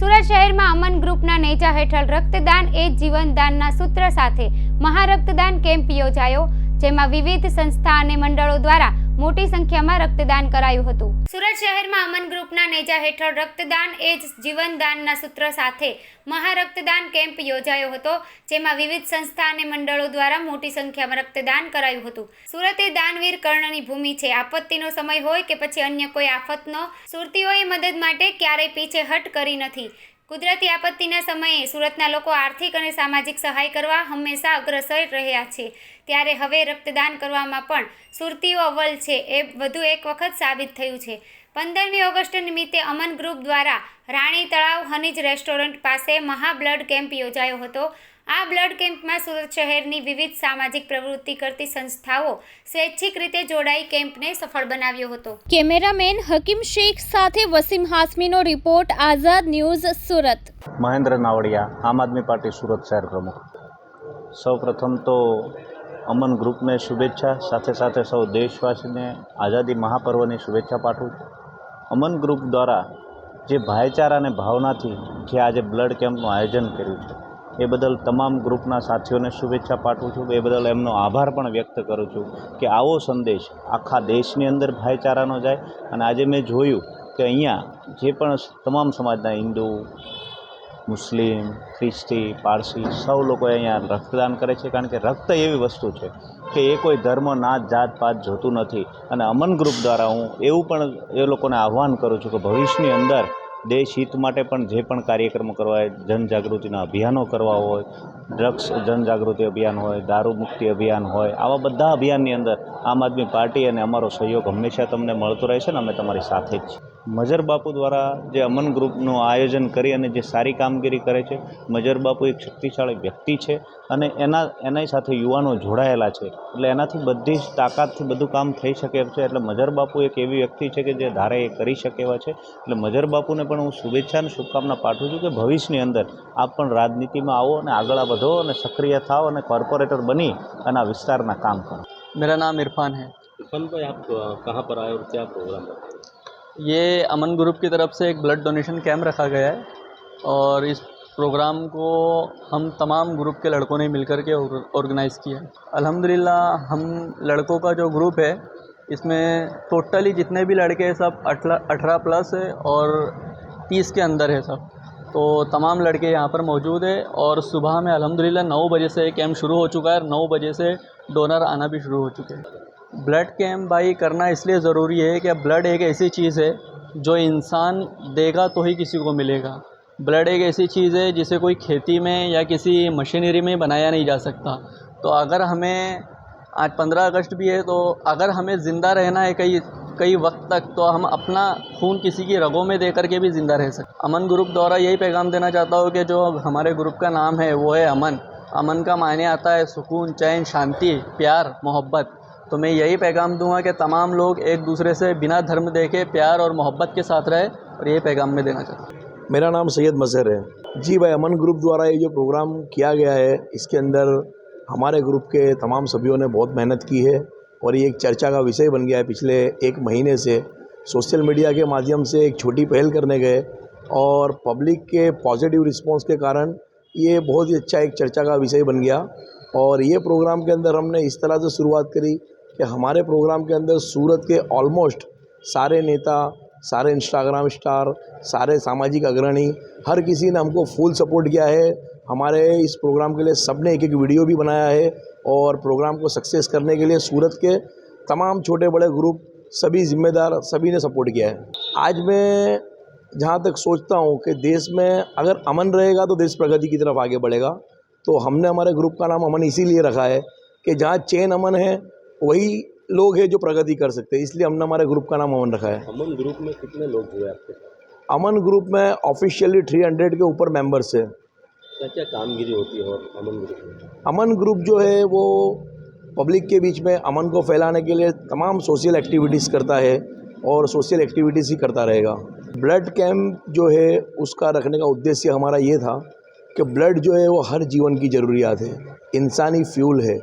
સુરત શહેરમાં અમન ગ્રુપના નેજા હેઠળ રક્તદાન, એ જીવનદાનના સૂત્ર સાથે મહારક્તદાન કેમ્પ યોજાયો, જેમાં વિવિધ સંસ્થા અને મંડળો દ્વારા મોટી સંખ્યામાં રક્તદાન કરાયું હતું. સુરત શહેરમાં અમન ગ્રુપના નેજા હેઠળ રક્તદાન એ જ જીવનદાનના સૂત્ર સાથે મહારક્તદાન કેમ્પ યોજાયો હતો, જેમાં વિવિધ સંસ્થા અને મંડળો દ્વારા મોટી સંખ્યામાં રક્તદાન કરાયું હતું. સુરત એ દાનવીર કર્ણની ભૂમિ છે. આપત્તિનો સમય હોય કે પછી અન્ય કોઈ આફતનો, સુરતીઓએ મદદ માટે ક્યારેય પીછેહટ કરી નથી. કુદરતી આપત્તિના સમયે સુરતના લોકો આર્થિક અને સામાજિક સહાય કરવા હંમેશા અગ્રસર રહ્યા છે. ત્યારે હવે રક્તદાન કરવામાં પણ સુરતીઓ અવ્વલ છે એ વધુ એક વખત સાબિત થયું છે. પંદરમી ઓગસ્ટ નિમિત્તે અમન ગ્રુપ દ્વારા રાણી તળાવ હનીજ રેસ્ટોરન્ટ પાસે મહાબ્લડ કેમ્પ યોજાયો હતો. આ બ્લડ કેમ્પમાં સુરત શહેરની વિવિધ સામાજિક પ્રવૃત્તિ કરતી સંસ્થાઓ સ્વૈચ્છિક રીતે જોડાઈ કેમ્પને સફળ બનાવ્યો હતો. કેમેરામેન હકીમ શેખ સાથે વસીમ હાસમીનો report Azad news Surat. Mahendra Navadiya Aam Aadmi party Surat શહેર પ્રમુખ. સૌ પ્રથમ તો અમન ગ્રુપને શુભેચ્છા સાથે સાથે સૌ દેશવાસીને આઝાદી મહાપર્વની શુભેચ્છા પાઠવું છું. અમન ગ્રુપ દ્વારા જે ભાઈચારા અને ભાવનાથી જે આજે બ્લડ કેમ્પનું આયોજન કર્યું છે એ બદલ તમામ ગ્રુપના સાથીઓને શુભેચ્છા પાઠવું છું. એ બદલ એમનો આભાર પણ વ્યક્ત કરું છું કે આવો સંદેશ આખા દેશની અંદર ભાઈચારાનો જાય. અને આજે મેં જોયું કે અહીંયા જે પણ તમામ સમાજના હિન્દુ, મુસ્લિમ, ખ્રિસ્તી, પારસી સૌ લોકો અહીંયા રક્તદાન કરે છે. કારણ કે રક્ત એવી વસ્તુ છે કે એ કોઈ ધર્મ, નાત, જાત, પાત જોતું નથી. અને અમન ગ્રુપ દ્વારા હું એવું પણ એ લોકોને આહ્વાન કરું છું કે ભવિષ્યની અંદર દેશ હિત માટે પણ જે પણ કાર્યક્રમો કરવા હોય, જનજાગૃતિના અભિયાનો કરવા હોય, ડ્રગ્સ જનજાગૃતિ અભિયાન હોય, દારૂ મુક્તિ અભિયાન હોય, આવા બધા અભિયાનની અંદર આમ આદમી પાર્ટી અને અમારો સહયોગ હંમેશા તમને મળતો રહેશે ને અમે તમારી સાથે જ છીએ. મજર બાપુ દ્વારા જે અમન ગ્રુપનું આયોજન કરી અને જે સારી કામગીરી કરે છે મજર બાપુ એક શક્તિશાળી વ્યક્તિ છે અને એના એની સાથે યુવાનો જોડાયેલા છે એટલે એનાથી બધી જ તાકાતથી બધું કામ થઈ શકે એમ છે એટલે મજર બાપુ એક એવી વ્યક્તિ છે કે જે ધારે એ કરી શકે એવા છે એટલે મજર બાપુને પણ હું શુભેચ્છા અને શુભકામના પાઠવું છું કે ભવિષ્યની અંદર આપ પણ રાજનીતિમાં આવો અને આગળ વધો અને સક્રિય થાઓ અને કોર્પોરેટર બની અને આ વિસ્તારના કામ કરો मेरा नाम इरफान है इरफान भाई आप अ, कहाँ पर आए और क्या प्रोग्राम है ये अमन ग्रुप की तरफ़ से एक ब्लड डोनेशन कैंप रखा गया है और इस प्रोग्राम को हम तमाम ग्रुप के लड़कों ने मिलकर के ऑर्गेनाइज़ किया अल्हम्दुलिल्लाह, हम लड़कों का जो ग्रुप है, इसमें टोटली जितने भी लड़के हैं, सब अठारह प्लस है और तीस के अंदर है सब। तो तमाम लड़के यहाँ पर मौजूद है और सुबह में अल्हम्दुलिल्लाह नौ बजे से कैंप शुरू हो चुका है नौ बजे से डोनर आना भी शुरू हो चुके हैं। ब्लड कैंप भाई करना इसलिए ज़रूरी है कि ब्लड एक ऐसी चीज़ है जो इंसान देगा तो ही किसी को मिलेगा। ब्लड एक ऐसी चीज़ है जिसे कोई खेती में या किसी मशीनरी में बनाया नहीं जा सकता। तो अगर हमें, आज पंद्रह अगस्त भी है तो अगर हमें ज़िंदा रहना है कई कई वक्त तक तो हम अपना खून किसी की रगों में दे करके भी ज़िंदा रह सकते अमन ग्रुप द्वारा यही पैगाम देना चाहता हूँ कि जो हमारे ग्रुप का नाम है, वो है अमन। अमन का मायने आता है सुकून, चैन, शांति, प्यार, मोहब्बत। तो मैं यही पैगाम दूँगा कि तमाम लोग एक दूसरे से बिना धर्म देखे प्यार और मोहब्बत के साथ रहे और ये पैगाम मैं देना चाहता हूँ। मेरा नाम सैयद मजहर है। जी भाई, अमन ग्रुप द्वारा ये जो प्रोग्राम किया गया है, इसके अंदर हमारे ग्रुप के तमाम सभ्यों ने बहुत मेहनत की है और ये एक चर्चा का विषय बन गया है पिछले एक महीने से। सोशल मीडिया के माध्यम से एक छोटी पहल करने गए और पब्लिक के पॉजिटिव रिस्पांस के कारण ये बहुत ही अच्छा एक चर्चा का विषय बन गया। और ये प्रोग्राम के अंदर हमने इस तरह से शुरुआत करी कि हमारे प्रोग्राम के अंदर सूरत के ऑलमोस्ट सारे नेता, सारे इंस्टाग्राम स्टार सारे सामाजिक अग्रणी, हर किसी ने हमको फुल सपोर्ट किया है। हमारे इस प्रोग्राम के लिए सबने एक एक वीडियो भी बनाया है और प्रोग्राम को सक्सेस करने के लिए सूरत के तमाम छोटे बड़े ग्रुप सभी जिम्मेदार, सभी ने सपोर्ट किया है। आज मैं जहाँ तक सोचता हूँ कि देश में अगर अमन रहेगा तो देश प्रगति की तरफ़ आगे बढ़ेगा। तो हमने हमारे ग्रुप का नाम अमन इसीलिए रखा है कि जहाँ चेन अमन है वही लोग हैं जो प्रगति कर सकते हैं। इसलिए हमने हमारे ग्रुप का नाम अमन रखा है। अमन ग्रुप में कितने लोग हुए आपके? अमन ग्रुप में ऑफिशियली 300 के ऊपर मेंबर्स है। क्या क्या कामगिरी होती है और अमन ग्रुप में? अमन ग्रुप जो है वो पब्लिक के बीच में अमन को फैलाने के लिए तमाम सोशल एक्टिविटीज़ करता है और सोशल एक्टिविटीज़ ही करता रहेगा। ब्लड कैंप जो है उसका रखने का उद्देश्य हमारा ये था कि ब्लड जो है वो हर जीवन की ज़रूरियात है। इंसानी फ्यूल है।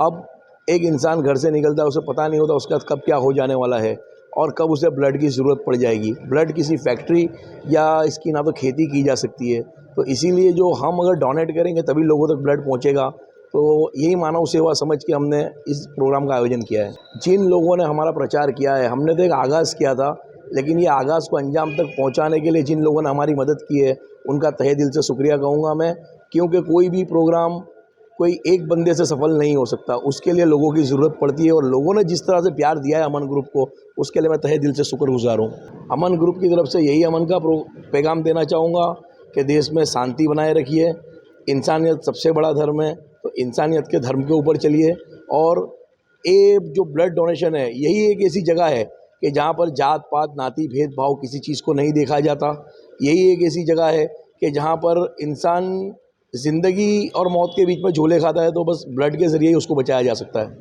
अब एक इंसान घर से निकलता है, उसे पता नहीं होता उसके कब क्या हो जाने वाला है और कब उसे ब्लड की ज़रूरत पड़ जाएगी। ब्लड किसी फैक्ट्री या इसकी ना तो खेती की जा सकती है। तो इसीलिए जो हम अगर डोनेट करेंगे तभी लोगों तक ब्लड पहुंचेगा। तो यही मानव सेवा समझ के हमने इस प्रोग्राम का आयोजन किया है। जिन लोगों ने हमारा प्रचार किया है, हमने तो एक आगाज़ किया था, लेकिन ये आगाज़ को अंजाम तक पहुँचाने के लिए जिन लोगों ने हमारी मदद की है, उनका तहे दिल से शुक्रिया कहूँगा मैं। क्योंकि कोई भी प्रोग्राम कोई एक बंदे से सफल नहीं हो सकता। उसके लिए लोगों की ज़रूरत पड़ती है और लोगों ने जिस तरह से प्यार दिया है अमन ग्रुप को, उसके लिए मैं तहे दिल से शुक्रगुजार हूँ। अमन ग्रुप की तरफ़ से यही अमन का पैगाम देना चाहूँगा कि देश में शांति बनाए रखिए। इंसानियत सबसे बड़ा धर्म है तो इंसानियत के धर्म के ऊपर चलिए और ये जो ब्लड डोनेशन है, यही एक ऐसी जगह है कि जहाँ पर जात, पात, नाती भेदभाव किसी चीज़ को नहीं देखा जाता। यही एक ऐसी जगह है कि जहाँ पर इंसान ज़िंदगी और मौत के बीच में झूले खाता है तो बस ब्लड के ज़रिए ही उसको बचाया जा सकता है।